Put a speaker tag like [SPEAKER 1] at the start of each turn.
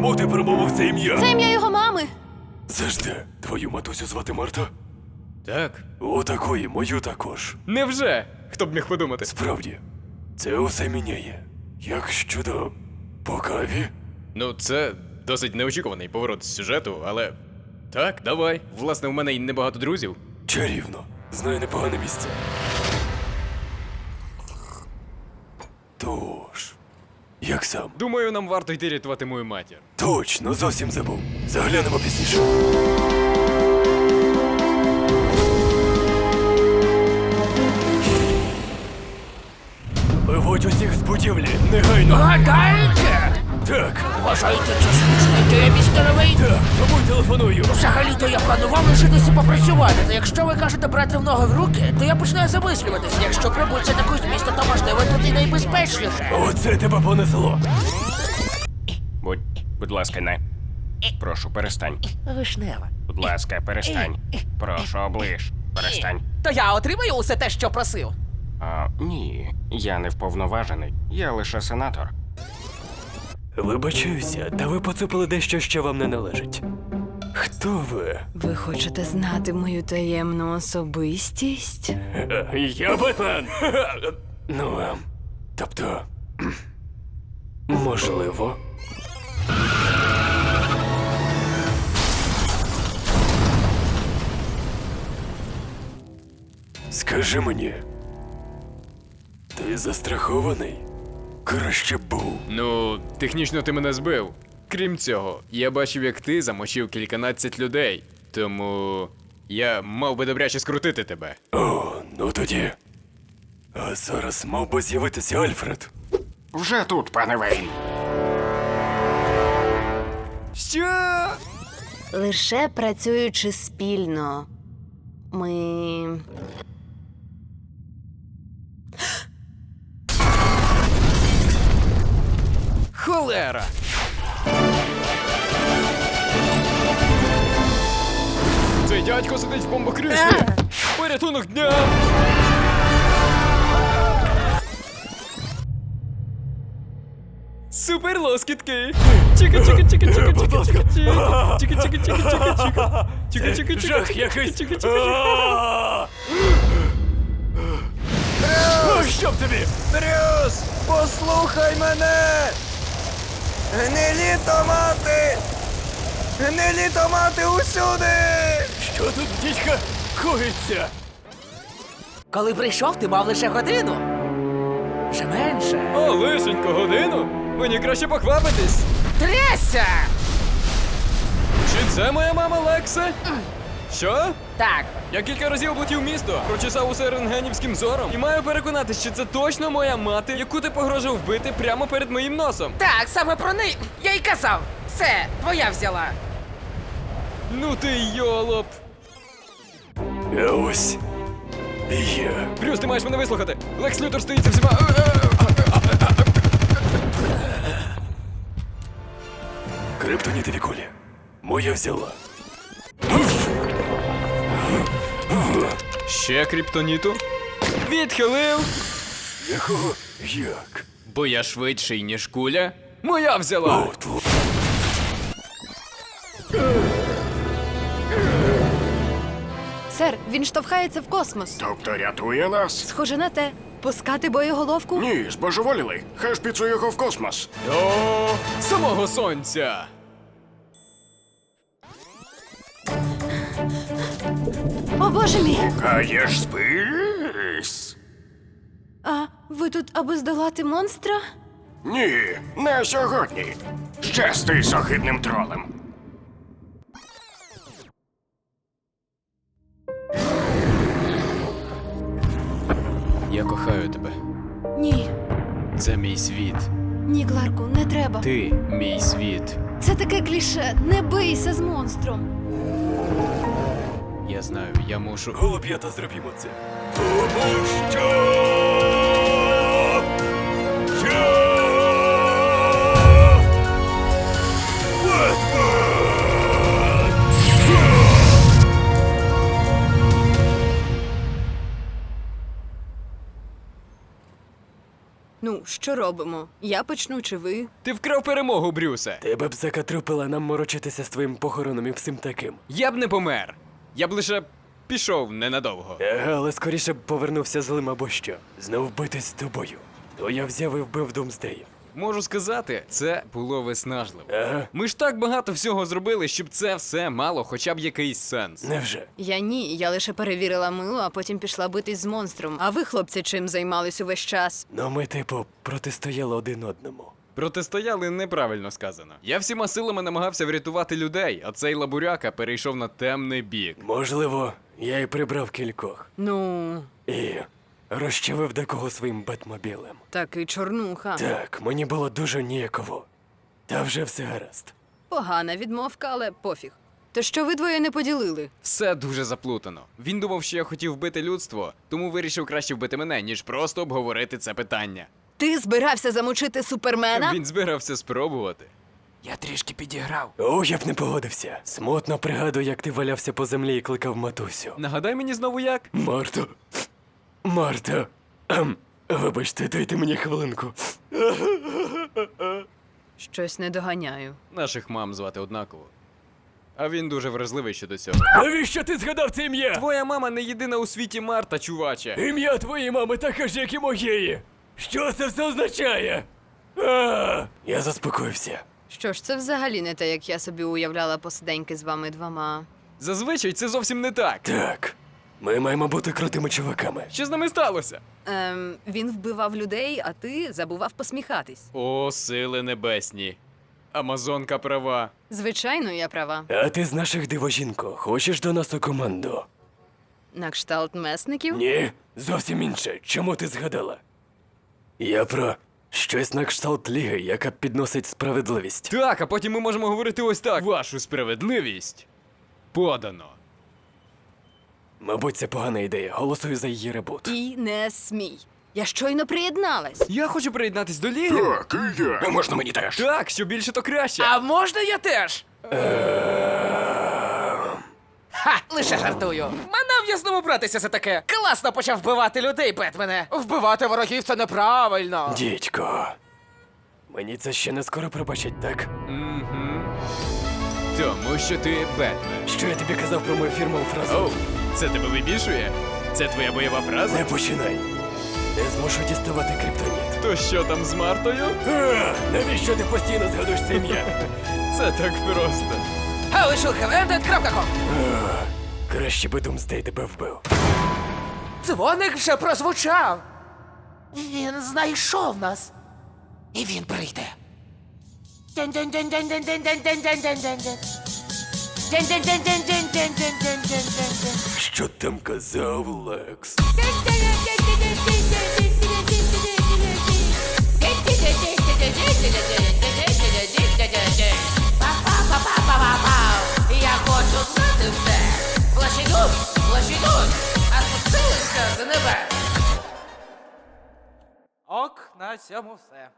[SPEAKER 1] Чому ти промовив це ім'я?
[SPEAKER 2] Це ім'я його мами.
[SPEAKER 1] Завжди. Твою матусю звати Марта?
[SPEAKER 3] Так.
[SPEAKER 1] О, такої, мою також.
[SPEAKER 3] Невже? Хто б міг подумати?
[SPEAKER 1] Справді, це усе міняє. Як щодо покаві?
[SPEAKER 3] Ну, це досить неочікуваний поворот сюжету, але. Так, давай. Власне, в мене й небагато друзів.
[SPEAKER 1] Чарівно. Знаю непогане місце. Як сам?
[SPEAKER 3] Думаю, нам варто йти рятувати мою матір.
[SPEAKER 1] Точно, зовсім забув. Заглянемо пізніше. Виводь усіх з будівлі, негайно.
[SPEAKER 4] Гадаєте?
[SPEAKER 1] Так,
[SPEAKER 4] Вважаєте, це слушна ідея, містере Вейт?
[SPEAKER 1] так, тому й телефоную.
[SPEAKER 4] Взагалі-то я планував лишитися попрацювати, та якщо ви кажете брати в ноги в руки, то я починаю замислюватися. Якщо прибуться таку з міста, то можливо тут і найбезпечніше.
[SPEAKER 1] Оце тебе понесло.
[SPEAKER 5] Будь, будь ласка, не. Прошу, перестань.
[SPEAKER 4] Вишнева.
[SPEAKER 5] Будь ласка, перестань. Прошу, оближ. Перестань.
[SPEAKER 4] То я отримаю усе те, що просив.
[SPEAKER 5] А, ні, я не вповноважений. Я лише сенатор.
[SPEAKER 1] Вибачаюся, та ви поцупили дещо, що вам не належить. Хто ви?
[SPEAKER 2] Ви хочете знати мою таємну особистість?
[SPEAKER 1] Я Бетмен. Ну, тобто. Можливо. Скажи мені. Ти застрахований? Краще б був.
[SPEAKER 3] Ну, технічно ти мене збив. Крім цього, я бачив, як ти замочив кільканадцять людей. Тому я мав би добряче скрутити тебе.
[SPEAKER 1] О, ну тоді. А зараз мав би з'явитися Альфред.
[SPEAKER 5] Вже тут, пане Вейн.
[SPEAKER 3] Що?
[SPEAKER 2] Лише працюючи спільно. Ми.
[SPEAKER 3] Холера! Цей дядько сидить в бомбокріслі! Порятунок дня! Супер лоскітки! Чика чика чика чика чика чика чика чика чика чика чика чика чика чика
[SPEAKER 1] Жах
[SPEAKER 3] чика
[SPEAKER 1] якийсь.
[SPEAKER 3] чика чика чика
[SPEAKER 1] А! О, Що б тобі?
[SPEAKER 6] Брюс, послухай мене! Гнилі томати! Гнилі томати усюди!
[SPEAKER 1] Що тут, дідька, коїться?
[SPEAKER 4] Коли прийшов, ти мав лише годину. Вже менше.
[SPEAKER 3] О, лишенько, годину? Мені краще поквапитись!
[SPEAKER 4] Трясся!
[SPEAKER 3] Чи це моя мама Лексе? Що?
[SPEAKER 4] Так,
[SPEAKER 3] Я кілька разів облетів місто, прочесав усе рентгенівським зором і маю переконатись, що це точно моя мати, яку ти погрожував вбити прямо перед моїм носом.
[SPEAKER 4] так, саме про неї я й казав. Все, твоя взяла.
[SPEAKER 3] Ну ти йолоп.
[SPEAKER 1] А ось. і Я.
[SPEAKER 3] Брюс, ти маєш мене вислухати. Лекс Лютер стоїть за всіма.
[SPEAKER 1] Криптонітові кулі. Моя взяла.
[SPEAKER 3] Ще криптоніту. Відхилив.
[SPEAKER 1] Якого? Як?
[SPEAKER 3] Бо я швидший, ніж куля. Моя взяла.
[SPEAKER 1] Л-
[SPEAKER 2] Сер, він штовхається в космос.
[SPEAKER 5] Тобто рятує нас?
[SPEAKER 2] Схоже на те. Пускати боєголовку?
[SPEAKER 5] Ні, збожеволіли. Хай шпіцує його в космос.
[SPEAKER 3] До самого сонця.
[SPEAKER 2] О боже мій!
[SPEAKER 5] Каєш спис?
[SPEAKER 2] А ви тут аби здолати монстра?
[SPEAKER 5] Ні, не сьогодні. Щасти з огидним тролем.
[SPEAKER 3] Я кохаю тебе.
[SPEAKER 2] Ні.
[SPEAKER 3] Це мій світ.
[SPEAKER 2] Ні, Кларку, не треба.
[SPEAKER 3] Ти мій світ.
[SPEAKER 2] Це таке кліше. Не бийся з монстром.
[SPEAKER 3] Я знаю, я мушу.
[SPEAKER 1] Голуб'ята зробімо це. Тому що. Я...
[SPEAKER 2] Ну, що робимо? Я почну чи ви?
[SPEAKER 3] Ти вкрав перемогу, Брюсе.
[SPEAKER 1] Тебе б закатрупила нам морочитися з твоїм похороном і всім таким.
[SPEAKER 3] Я б не помер. Я б лише пішов ненадовго.
[SPEAKER 1] Ага, але скоріше б повернувся злим або що. Знов битись з тобою. То я взяв і вбив Думсдея.
[SPEAKER 3] Можу сказати, це було виснажливо.
[SPEAKER 1] Ага,
[SPEAKER 3] Ми ж так багато всього зробили, щоб це все мало хоча б якийсь сенс.
[SPEAKER 1] невже?
[SPEAKER 2] Я ні, я лише перевірила мило, а потім пішла битись з монстром. А ви, хлопці, чим займались увесь час?
[SPEAKER 1] Ну ми, типу, протистояли один одному.
[SPEAKER 3] Протистояли неправильно сказано. Я всіма силами намагався врятувати людей, а цей лабуряка перейшов на темний бік.
[SPEAKER 1] Можливо, я і прибрав кількох.
[SPEAKER 2] Ну,
[SPEAKER 1] І розчавив декого своїм бетмобілем.
[SPEAKER 2] таки чорнуха.
[SPEAKER 1] Так, мені було дуже ніяково. Та вже все гаразд.
[SPEAKER 2] Погана відмовка, але пофіг. То що ви двоє не поділили?
[SPEAKER 3] Все дуже заплутано. Він думав, що я хотів вбити людство, тому вирішив краще вбити мене, ніж просто обговорити це питання.
[SPEAKER 2] Ти збирався замочити супермена?
[SPEAKER 3] Він збирався спробувати.
[SPEAKER 6] Я трішки підіграв.
[SPEAKER 1] О, я б не погодився. Смутно пригадую, як ти валявся по землі і кликав матусю.
[SPEAKER 3] Нагадай мені знову як.
[SPEAKER 1] Марто. Марто. Ем, вибачте, дайте мені хвилинку.
[SPEAKER 2] Щось не доганяю.
[SPEAKER 3] Наших мам звати однаково. А він дуже вразливий щодо цього.
[SPEAKER 1] Навіщо ти згадав це ім'я?
[SPEAKER 3] Твоя мама не єдина у світі Марта, чуваче.
[SPEAKER 1] Ім'я твоєї мами таке ж, як і моєї. Що це все означає? А, я заспокоївся.
[SPEAKER 2] Що ж, це взагалі не те, як я собі уявляла посиденьки з вами двома.
[SPEAKER 3] Зазвичай це зовсім не так.
[SPEAKER 1] Так. Ми маємо бути крутими чуваками.
[SPEAKER 3] Що з нами сталося?
[SPEAKER 2] Ем, він вбивав людей, а ти забував посміхатись.
[SPEAKER 3] О, сили небесні. Амазонка права.
[SPEAKER 2] Звичайно, я права.
[SPEAKER 1] А ти з наших дивожінко, хочеш до нас у команду?
[SPEAKER 2] На кшталт месників?
[SPEAKER 1] Ні, зовсім інше. Чому ти згадала? Я про щось на кшталт ліги, яка підносить справедливість.
[SPEAKER 3] Так, а потім ми можемо говорити ось так. Вашу справедливість подано.
[SPEAKER 1] Мабуть, це погана ідея. Голосую за її ребут.
[SPEAKER 2] І не смій. Я щойно приєдналась.
[SPEAKER 3] Я хочу приєднатись до ліги.
[SPEAKER 5] Так, і я. А можна мені теж?
[SPEAKER 3] Так, що більше, то краще.
[SPEAKER 6] А можна я теж? Ха, лише жартую. Мене в'язному братися за таке. Класно почав вбивати людей, Бетмене. Вбивати ворогів це неправильно.
[SPEAKER 1] Дідько. Мені це ще не скоро пробачать, так?
[SPEAKER 3] Угу. Тому що ти Бетмен.
[SPEAKER 1] Що я тобі казав про мою фірмову фразу?
[SPEAKER 3] Оу, це тебе вибішує? Це твоя бойова фраза?
[SPEAKER 1] Не починай. Не змушу діставати криптоніт.
[SPEAKER 3] То що там з Мартою?
[SPEAKER 1] А, навіщо ти постійно згадуєш це ім'я?
[SPEAKER 3] Це так просто.
[SPEAKER 6] HowWishWillHaveEnded.com
[SPEAKER 1] Краще би Думсдей тебе вбив.
[SPEAKER 6] Дзвоник вже прозвучав. Він знайшов нас. І він прийде.
[SPEAKER 1] Що там казав Лекс?
[SPEAKER 7] З небес.
[SPEAKER 6] Ок, на цьому все.